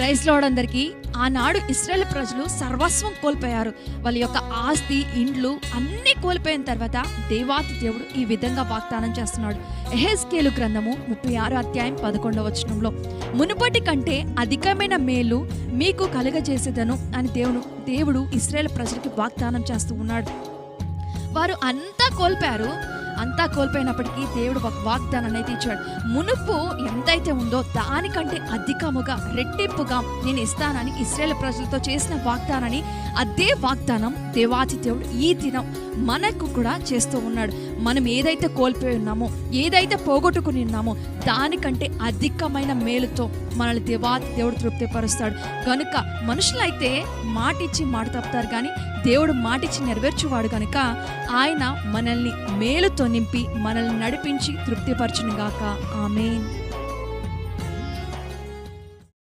Praise load అందరికీ ఆనాడు Israel ప్రజలు సర్వస్వం కోల్పోయారు. వాళ్ళ యొక్క ఆస్తి ఇండ్లు అన్నీ కోల్పోయిన తర్వాత దేవాతి దేవుడు ఈ విధంగా వాగ్దానం చేస్తున్నాడు. ఎహెస్కేలు గ్రంథము ముప్పై ఆరు అధ్యాయం పదకొండవ వచనంలో మునుపటి కంటే అధికమైన మేలు మీకు కలుగజేసేదను అని దేవుడు దేవుడు ఇస్రాయేల్ ప్రజలకి వాగ్దానం చేస్తూ ఉన్నాడు. వారు అంతా కోల్పోయారు. అంతా కోల్పోయినప్పటికీ దేవుడు ఒక వాగ్దానాన్ని అయితే ఇచ్చాడు. మునుపు ఎంతైతే ఉందో దానికంటే అధికముగా రెట్టింపుగా నేను ఇస్తానని ఇస్రాయేల్ ప్రజలతో చేసిన వాగ్దానాన్ని అదే వాగ్దానం దేవాతి దేవుడు ఈ దినం మనకు కూడా చేస్తూ ఉన్నాడు. మనం ఏదైతే కోల్పోయి ఉన్నామో ఏదైతే పోగొట్టుకుని ఉన్నామో దానికంటే అధికమైన మేలుతో మనల్ని దేవాతి దేవుడు తృప్తిపరుస్తాడు. కనుక మనుషులైతే మాటిచ్చి మాట తప్పుతారు కానీ దేవుడు మాటిచ్చి నెరవేర్చువాడు కనుక ఆయన మనల్ని మేలుతో నింపి మనల్ని నడిపించి తృప్తిపరచునుగాక. ఆమెన్.